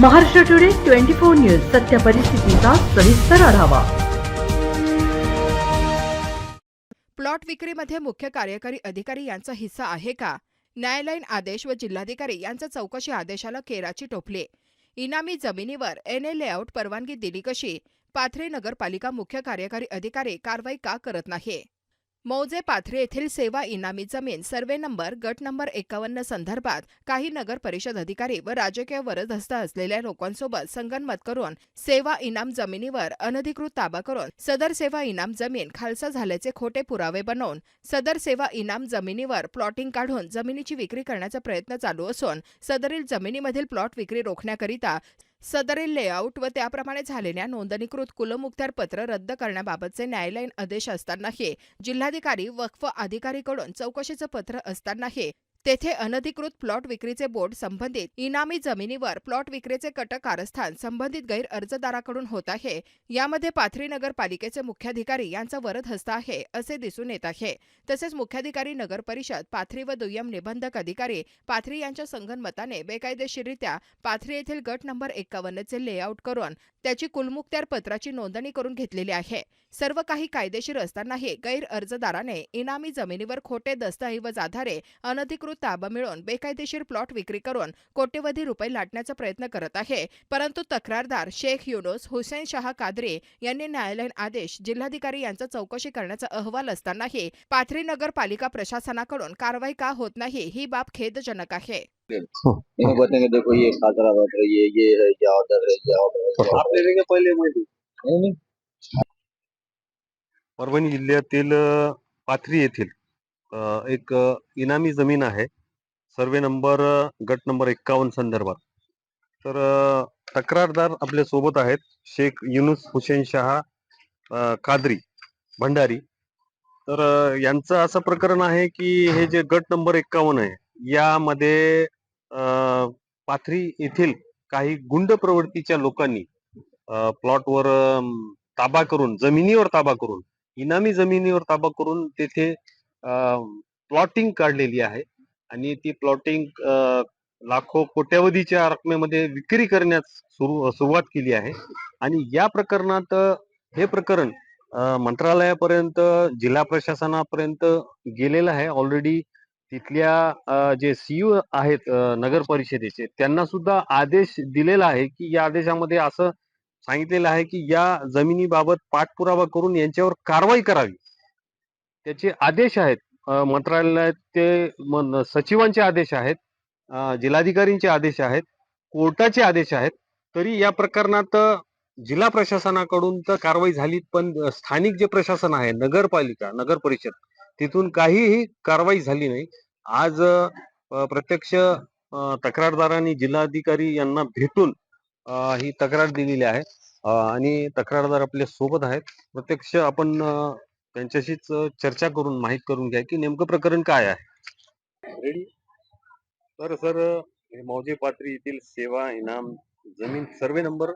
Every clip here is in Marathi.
Maharashtra today twenty four news सत्य परिस्थितीचा सविस्तर आढावा. प्लॉट विक्रीमध्ये मुख्य कार्यकारी अधिकारी यांचा हिस्सा आहे का? न्यायालयीन आदेश व जिल्हाधिकारी यांच्या चौकशी आदेशाला केराची टोपले. इनामी जमिनीवर एन ए लेआउट परवानगी दिली कशी? पाथरे नगरपालिका मुख्य कार्यकारी अधिकारी कारवाई का करत नाही? मौजे पाथरे येथील सेवा इनामी जमीन सर्वे नंबर गट नंबर एकावन्न संदर्भात काही नगर परिषद अधिकारी व राजकीय वरदहस्त असलेल्या लोकांसोबत संगनमत करून सेवा इनाम जमिनीवर अनधिकृत ताबा करून सदर सेवा इनाम जमीन खालसा झाल्याचे खोटे पुरावे बनवून सदर सेवा इनाम जमिनीवर प्लॉटिंग काढून जमिनीची विक्री करण्याचा प्रयत्न चालू असून सदरील जमिनीमधील प्लॉट विक्री रोखण्याकरिता सदरील लेआउट व त्याप्रमाणे झालेल्या नोंदणीकृत कुलमुखत्यार पत्र रद्द करण्याबाबतचे न्यायालयीन आदेश असतानाही जिल्हाधिकारी वक्फ अधिकारीकडून चौकशीचं पत्र असतानाही तेथे अनधिकृत प्लॉट विक्रीचे बोर्ड संबंधित इनामी जमिनीवर प्लॉट विक्रीचे कट कारस्थान संबंधित गैर अर्जदाराकडून होत आहे. यामध्ये पाथरी नगरपालिकेचे मुख्याधिकारी यांचा वरद हस्त आहे असे दिसून येत आहे. तसेच मुख्याधिकारी नगर परिषद पाथरी व दुय्यम निबंधक अधिकारी पाथरी यांच्या संगनमताने बेकायदेशीररित्या पाथरी येथील गट नंबर एक्कावन्नचे लेआउट करून त्याची कुलमुखत्यार पत्राची नोंदणी करून घेतलेली आहे. सर्व काही कायदेशीर असतानाही गैर अर्जदाराने इनामी जमिनीवर खोटे दस्तऐवज आधारे अनधिकृत ताबा मिळवून बेकायदेशीर प्लॉट विक्री करून कोट्यवधी रुपये लाटण्याचा प्रयत्न करत आहे. परंतु तक्रारदार शेख युनुस हुसेन शाह कादरे यांनी न्यायालयीन आदेश जिल्हाधिकारी यांचा चौकशी करण्याचा अहवाल असतानाही पाथरी नगरपालिका प्रशासनाकडून कारवाई का होत नाही ही बाब खेदजनक आहे. देखो ये ये है ये ऑर्डर ये ऑर्डर आप ले लेंगे पहले माहिती नहीं नहीं. परभणी जिल्ह्यातील पाथरी येथील एक इनामी जमीन आहे. सर्वे नंबर गट नंबर एक्कावन्न संदर्भात. तर तक्रारदार आपल्यासोबत आहेत. शेख युनुस हुसेन शहा कादरी भंडारी. तर यांचं असं प्रकरण आहे की हे जे गट नंबर एक्कावन्न आहे यामध्ये पाथरी येथील काही गुंड प्रवृत्तीच्या लोकांनी प्लॉटवर ताबा करून जमिनीवर ताबा करून इनामी जमिनीवर ताबा करून तेथे प्लॉटिंग काढलेली आहे आणि ती प्लॉटिंग लाखो कोट्यावधीच्या रकमेमध्ये विक्री करण्यास सुरू सुरुवात केली आहे आणि या प्रकरणात हे प्रकरण मंत्रालयापर्यंत जिल्हा प्रशासनापर्यंत गेलेलं आहे. ऑलरेडी तिथल्या जे सीईओ आहेत नगर परिषदेचे त्यांना सुद्धा आदेश दिलेला आहे की या आदेशामध्ये असं सांगितलेलं आहे की या जमिनीबाबत पाठपुरावा करून यांच्यावर कारवाई करावी. त्याचे आदेश आहेत. मंत्रालयात ते सचिवांचे आदेश आहेत. जिल्हाधिकारींचे आदेश आहेत. कोर्टाचे आदेश आहेत. तरी या प्रकरणात जिल्हा प्रशासनाकडून तर कारवाई झाली पण स्थानिक जे प्रशासन आहे नगरपालिका नगर परिषद तिथून काहीही कारवाई झाली नाही. आज प्रत्यक्ष तक्रारदारांनी जिल्हाधिकारी यांना भेटून ही तक्रार दिलेली आहे. आणि तक्रारदार आपल्यासोबत आहेत. प्रत्यक्ष आपण त्यांच्याशीच चर्चा करून माहीत करून घ्या की नेमकं प्रकरण काय आहे? रेडी तर सर हे मौजे पात्री येथील सेवा इनाम जमीन सर्वे नंबर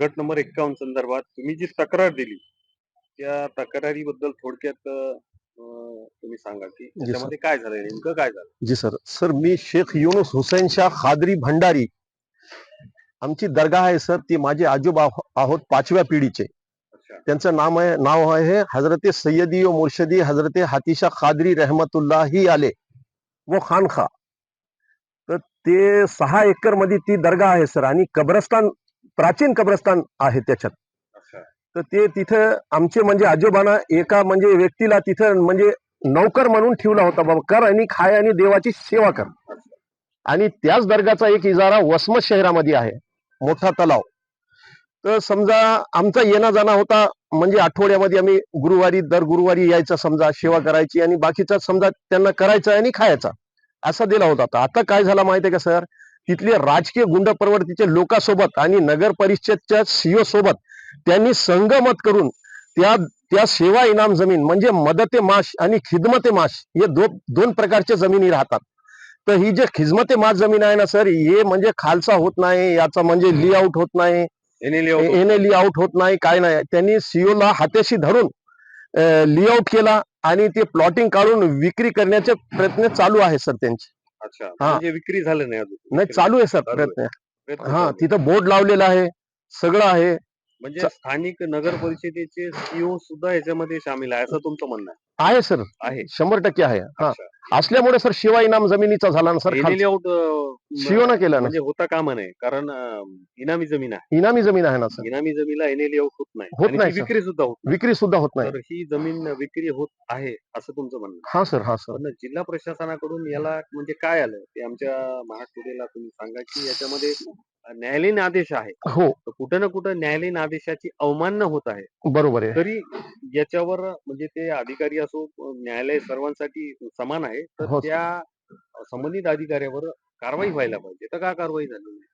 गट नंबर एक्कावन्न संदर्भात तुम्ही जी तक्रार दिली त्या तक्रारीबद्दल थोडक्यात तुम्ही सांगा की त्याच्यामध्ये काय झालंय नेमकं काय झालं जी सर. सर मी शेख युनुस हुसेन शाह खादरी भंडारी. आमची दर्गा आहे सर ती माझे आजोबा आहो- आहोत पाचव्या पिढीचे. त्यांचं नाम आहे नाव आहे हजरते सय्यदी व मुर्शदी हजरते हातिशा खादरी रहमतुल्लाही आले व खानखा. तर ते सहा एकरमध्ये ती दर्गा आहे सर आणि कब्रस्तान प्राचीन कब्रस्तान आहे त्याच्यात. तर ते तिथं आमचे म्हणजे आजोबांना एका म्हणजे व्यक्तीला तिथं म्हणजे नौकर म्हणून ठेवला होता बाबा कर आणि खाय आणि देवाची सेवा कर. आणि त्याच दर्गाचा एक इजारा वसमत शहरामध्ये आहे मोठा तलाव. तर समजा आमचा येणं जाणं होता म्हणजे आठवड्यामध्ये आम्ही गुरुवारी दर गुरुवारी यायचा समजा सेवा करायची आणि बाकीचा समजा त्यांना करायचा आणि खायचा असा दिला होता. आता काय झालं माहितीये का सर? तिथले राजकीय गुंड प्रवर्तीच्या लोकांसोबत आणि नगर परिषदच्या सीओ सोबत त्यांनी संगमत करून त्या त्या सेवा इनाम जमीन म्हणजे मदते माश आणि खिदमते माश हे दो, दोन प्रकारच्या जमिनी राहतात. तर ही जे खिजमते माश जमीन आहे ना सर हे म्हणजे खालसा होत नाही याचा म्हणजे लेआउट होत नाही. एने लेआउट एने लिआउट होत नाही काय नाही. त्यांनी सीओ ला हात्याशी धरून लिआउट केला आणि ते प्लॉटिंग काढून विक्री करण्याचे प्रयत्न चालू आहे सर त्यांचे. अच्छा. हा. म्हणजे विक्री झालं नाही अजून. नाही चालू आहे सर. प्रयत्न. हा. तिथं बोर्ड लावलेला आहे सगळं आहे. म्हणजे स्थानिक नगर परिषदेचे सीओ सुद्धा याच्यामध्ये सामील आहे असं तुमचं म्हणणं आहे? आहे सर. आहे. शंभर टक्के आहे. हा. अच्छा. असल्यामुळे सर शिवा इनाम जमिनीचा झाला ना सर लेआउट शिवनं केलं ना. म्हणजे होता कामा नये कारण अं, इनामी जमीन आहे. इनामी जमीन आहे ना सर. इनामी जमीनला एने लेआउट होत नाही. होत आणि नाही. विक्री सुद्धा होत विक्री सुद्धा होत नाही. नाही तर ही जमीन विक्री होत आहे असं तुमचं म्हणणं आहे. हा सर. हा सर. पण जिल्हा प्रशासनाकडून याला म्हणजे काय आलं? ते आमच्या महाटुडेला तुम्ही सांगा की याच्यामध्ये न्यायालयीन आदेश आहे. हो. तर कुठं ना कुठं न्यायालयीन आदेशाची अवमानना होत आहे. बरोबर आहे. तरी याच्यावर म्हणजे ते अधिकारी असो न्यायालय सर्वांसाठी समान आहे. तर हो. त्या संबंधित अधिकाऱ्यावर कारवाई व्हायला पाहिजे. तर का कारवाई झाली नाही?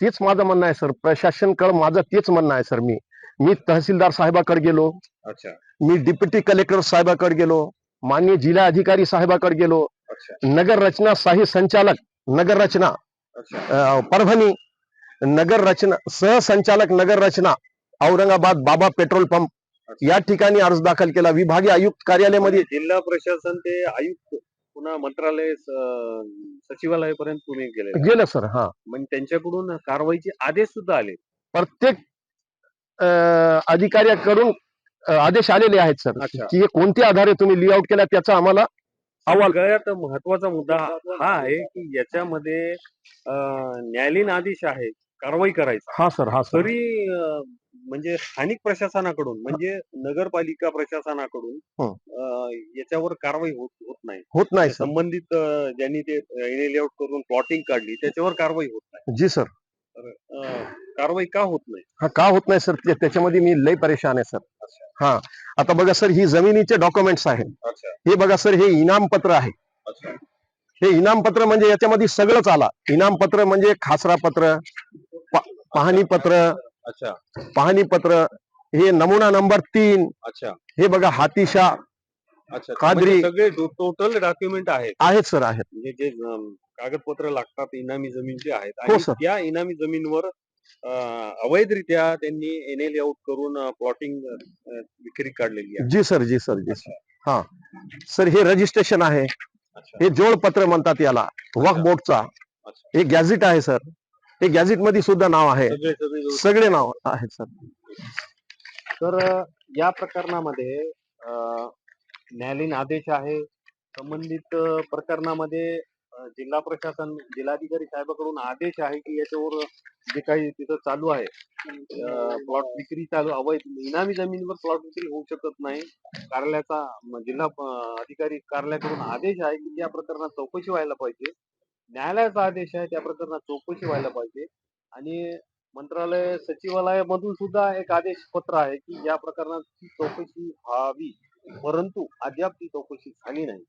तेच माझं म्हणणं आहे सर. प्रशासनकडे माझं तेच म्हणणं आहे सर. मी मी तहसीलदार साहेबाकडे गेलो. अच्छा. मी डिप्युटी कलेक्टर साहेबाकडे गेलो. मान्य जिल्हा अधिकारी साहेबाकडे गेलो. अच्छा. नगर रचना शाही संचालक नगर रचना परभणी नगर रचना सहसंचालक नगर रचना औरंगाबाद बाबा पेट्रोल पंप. या ठिकाणी अर्ज दाखल केला. विभागीय आयुक्त कार्यालयामध्ये जिल्हा प्रशासन ते आयुक्त पुन्हा मंत्रालय सचिवालयापर्यंत तुम्ही गेले गेलं सर हा. म्हणजे त्यांच्याकडून कारवाईचे आदेश सुद्धा आले. प्रत्येक अधिकाऱ्याकडून आदेश आलेले आहेत सर. की हे कोणत्या आधारे तुम्ही लिआउट केला त्याचा आम्हाला सगळ्यात महत्त्वाचा मुद्दा हा आहे की याच्यामध्ये न्यायालयीन आदेश आहे कारवाई करायचा. हा सर हा सर. तरी अं, म्हणजे स्थानिक प्रशासनाकडून म्हणजे नगरपालिका प्रशासनाकडून हं. अं, याच्यावर कारवाई होत होत नाही. होत नाही सर. संबंधित अं, ज्यांनी ते लेआउट करून प्लॉटिंग काढली त्याच्यावर कारवाई होत नाही. जी सर. तर, अं, कारवाई का होत नाही? हा का होत नाही सर? त्याच्यामध्ये मी लय परेशान आहे सर. हा. आता बघा सर ही जमिनीचे डॉक्युमेंट्स आहेत. हे बघा सर हे इनामपत्र आहे. हे इनामपत्र म्हणजे याच्यामध्ये सगळंच आला. इनामपत्र म्हणजे खासरा पत्र पाहणी पत्र अच्छा. पाहणी पत्र हे नमुना नंबर तीन अच्छा. हे बघा हातीशा अच्छा. कादरी- म्हणजे सगळे टोटल डॉक्युमेंट आहेत. आहेत सर आहेत. म्हणजे कागदपत्र लागतात इनामी जमीनचे आहेत हो. त्या इनामी जमीनवर अवैधरित्या त्यांनी एन लेआउट करून प्लॉटिंग विक्री काढलेली आहे. जी सर जी सर जी सर. हा. सर हे रजिस्ट्रेशन आहे. हे जोडपत्र म्हणतात याला अच्छा. बोर्डचा. हे गॅझेट आहे सर. हे गॅझेटमध्ये सुद्धा नाव आहे. सगळे नाव आहेत सर. तर या प्रकरणामध्ये न्यायालयीन आदेश आहे. संबंधित प्रकरणामध्ये जिल्हा प्रशासन जिल्हाधिकारी साहेबाकडून आदेश आहे की याच्यावर जे काही तिथं चालू आहे प्लॉट विक्री चालू अवैध इनामी जमिनीवर प्लॉट विक्री होऊ शकत नाही. कार्यालयाचा जिल्हा अधिकारी कार्यालयाकडून आदेश आहे की त्या प्रकरणात चौकशी व्हायला पाहिजे. न्यायालयाचा आदेश आहे त्या प्रकरणात चौकशी व्हायला पाहिजे. आणि मंत्रालय सचिवालयामधून सुद्धा एक आदेश पत्र आहे की या प्रकरणाची चौकशी व्हावी. परंतु अद्याप ती चौकशी झाली नाही.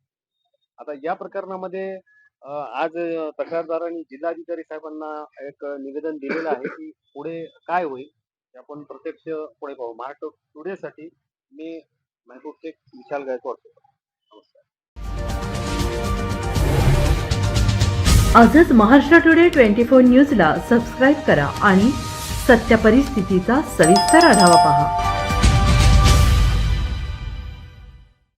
आता या प्रकरणामध्ये आज तक्रारदारांनी जिल्हाधिकारी साहेबांना एक निवेदन दिलेलं आहे की पुढे काय होईल ते आपण प्रत्यक्ष पुढे पाहू. महाराष्ट्र टुडेसाठी मी महबूब शेख विशाल गायकवाड नमस्कार. आजच महाराष्ट्र टुडे ट्वेंटी फोर न्यूजला सबस्क्राईब करा आणि सत्य परिस्थितीचा सविस्तर आढावा पहा.